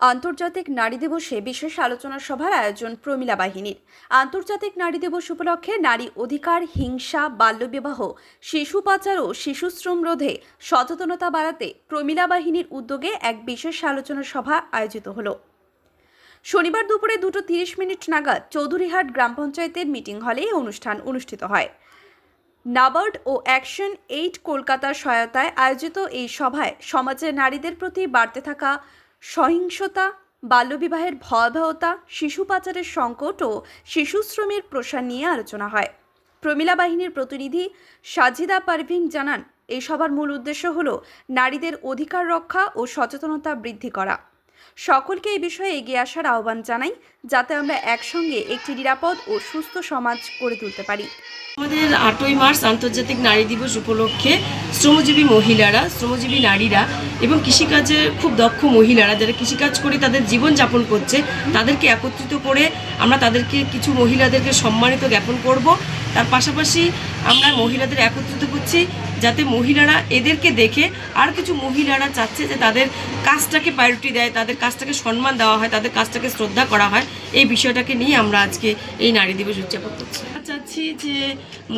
আন্তর্জাতিক নারী দিবসে বিশেষ আলোচনা সভার আয়োজন প্রমিলা বাহিনীর। আন্তর্জাতিক নারী দিবস উপলক্ষে নারী অধিকার, হিংসা, বাল্যবিবাহ, শিশু পাচার ও শিশুশ্রম রোধে সচেতনতা বাড়াতে প্রমিলা বাহিনীর উদ্যোগে এক বিশেষ আলোচনা সভা আয়োজিত হলো। শনিবার দুপুরে দুটো তিরিশ মিনিট নাগাদ চৌধুরীহাট গ্রাম পঞ্চায়েতের মিটিং হলে অনুষ্ঠান অনুষ্ঠিত হয়। নাবার্ড ও অ্যাকশন এইড কলকাতার সহায়তায় আয়োজিত এই সভায় সমাজের নারীদের প্রতি বাড়তে থাকা সহিংসতা, বাল্যবিবাহের ভয়াবহতা, শিশু পাচারের সংকট ও শিশুশ্রমের প্রসার নিয়ে আলোচনা হয়। প্রমিলা বাহিনীর প্রতিনিধি সাজিদা পারভিন জানান এই সভার মূল উদ্দেশ্য হল নারীদের অধিকার রক্ষা ও সচেতনতা বৃদ্ধি করা। সকলকে এই বিষয়ে এগিয়ে আসার আহ্বান জানাই, যাতে আমরা একসঙ্গে একটি নিরাপদ ও সুস্থ সমাজ গড়ে তুলতে পারি। আমাদের আটই মার্চ আন্তর্জাতিক নারী দিবস উপলক্ষে শ্রমজীবী মহিলারা, শ্রমজীবী নারীরা এবং কৃষিকাজে খুব দক্ষ মহিলারা যারা কৃষিকাজ করে তাদের জীবন যাপন করছে, তাদেরকে একত্রিত করে আমরা তাদেরকে কিছু মহিলাদেরকে সম্মানিত জ্ঞাপন করব। তার পাশাপাশি আমরা মহিলাদের একত্রিত করছি যাতে মহিলারা এদেরকে দেখে আর কিছু মহিলারা চাচ্ছে যে তাদের কাজটাকে প্রায়োরিটি দেয়, তাদের কাজটাকে সম্মান দেওয়া হয়, তাদের কাজটাকে শ্রদ্ধা করা হয়। এই বিষয়টাকে নিয়ে আমরা আজকে এই নারী দিবস উদযাপন করছি। চাচ্ছি যে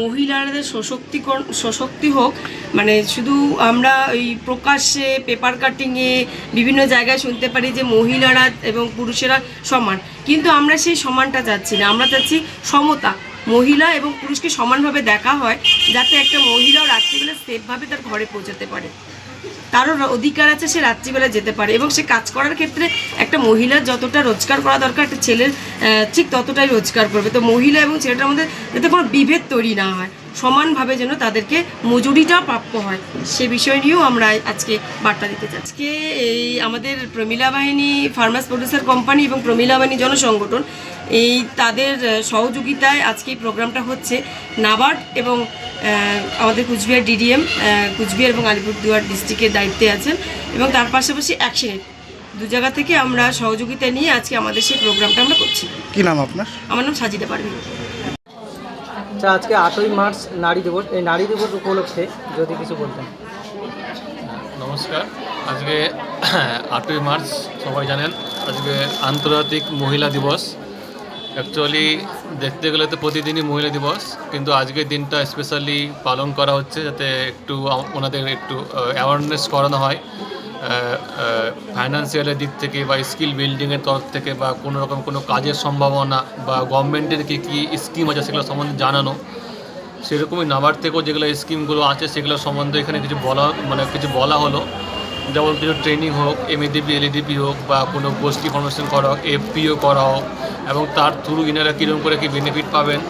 মহিলাদের সশক্তিকরণ, সশক্তি হোক মানে শুধু আমরা ওই প্রকাশ্যে পেপার কাটিংয়ে বিভিন্ন জায়গায় শুনতে পারি যে মহিলারা এবং পুরুষেরা সমান, কিন্তু আমরা সেই সমানটা চাচ্ছি না। আমরা চাচ্ছি সমতা মহিলা এবং পুরুষকে সমানভাবে দেখা হয়, যাতে একটা মহিলাও রাত্রিবেলা সেফভাবে তার ঘরে পৌঁছাতে পারে। তারও অধিকার আছে সে রাত্রিবেলা যেতে পারে এবং সে কাজ করার ক্ষেত্রে একটা মহিলার যতটা রোজগার করা দরকার, একটা ছেলের ঠিক ততটাই রোজগার করবে। তো মহিলা এবং ছেলেটার মধ্যে যাতে কোনো বিভেদ তৈরি না হয়, সমানভাবে যেন তাদেরকে মজুরিটা প্রাপ্য হয়, সে বিষয় নিয়েও আমরা আজকে বার্তা দিতে চাই। আজকে এই আমাদের প্রমিলা বাহিনী, ফার্মাস প্রডিউসার কোম্পানি এবং প্রমিলা বাহিনী জনসংগঠন, এই তাদের সহযোগিতায় আজকে এই প্রোগ্রামটা হচ্ছে। নাবার্ড এবং আমাদের কুচবিহার ডিডিএম কুচবিহার এবং আলিপুরদুয়ার ডিস্ট্রিক্টের দায়িত্বে আছেন এবং তার পাশাপাশি অ্যাকশনের দু জায়গা থেকে আমরা সহযোগিতা নিয়ে আজকে আমাদের সেই প্রোগ্রামটা আমরা করছি। কি নাম আপনার? আমার নাম সাজিতে পারবি আচ্ছা আজকে আটই মার্চ নারী দিবস। এই নারী দিবস উপলক্ষে যদি কিছু বলতেন। নমস্কার। আজকে আটই মার্চ সবাই জানেন আজকে আন্তর্জাতিক মহিলা দিবস। অ্যাকচুয়ালি দেখতে গেলে তো প্রতিদিনই মহিলা দিবস কিন্তু আজকের দিনটা স্পেশালি পালন করা হচ্ছে যাতে একটু ওনাদের একটু অ্যাওয়ারনেস করানো হয়। ফাইন্যান্সিয়ালের দিক থেকে বা স্কিল বিল্ডিংয়ের তরফ থেকে বা কোনো রকম কোনো কাজের সম্ভাবনা বা গভর্নমেন্টের কী কী স্কিম আছে সেগুলো সম্বন্ধে জানানো। সেরকমই নাবার থেকেও যেগুলো স্কিমগুলো আছে সেগুলো সম্বন্ধে এখানে কিছু বলা মানে কিছু বলা হলো। যেমন কিছু ট্রেনিং হোক এমএডিপি এলইডিপি হোক বা কোনো গোষ্ঠী ফর্মেশন করা হোক এফপিও করা হোক, এবং তার থ্রু ইনারা কীরকম করে কি বেনিফিট পাবেন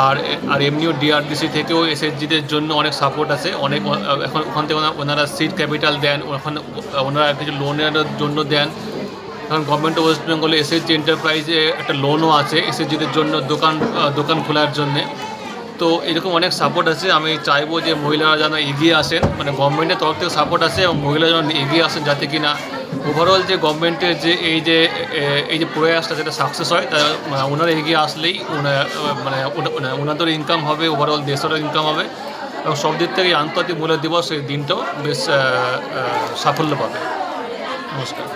আর আর এমনিও ডিআরডিসি থেকেও এসএসজিদের জন্য অনেক সাপোর্ট আছে। অনেক, এখন ওখান থেকে ওনারা সিট ক্যাপিটাল দেন, ওখানে ওনারা কিছু লোনের জন্য দেন। এখন গভর্নমেন্ট ওয়েস্ট বেঙ্গলে এসএসজি এন্টারপ্রাইজে একটা লোনও আছে এসএসজিদের জন্য দোকান দোকান খোলার জন্যে। তো এরকম অনেক সাপোর্ট আছে। আমি চাইব যে মহিলারা যেন এগিয়ে আসেন। মানে গভর্নমেন্টের তরফ থেকে সাপোর্ট আছে এবং মহিলা যেন এগিয়ে আসেন যাতে কি না ওভারঅল যে গভর্নমেন্টের যে এই যে এই যে প্রয়াসটা যেটা সাকসেস হয়, তা মানে ওনারা এগিয়ে আসলেই মানে মানে ওনাদের ইনকাম হবে ওভারঅল দেশেরও ইনকাম হবে এবং সব দিক থেকে আন্তর্জাতিক মহিলা দিবস এই দিনটাও বেশ সাফল্য পাবে। নমস্কার।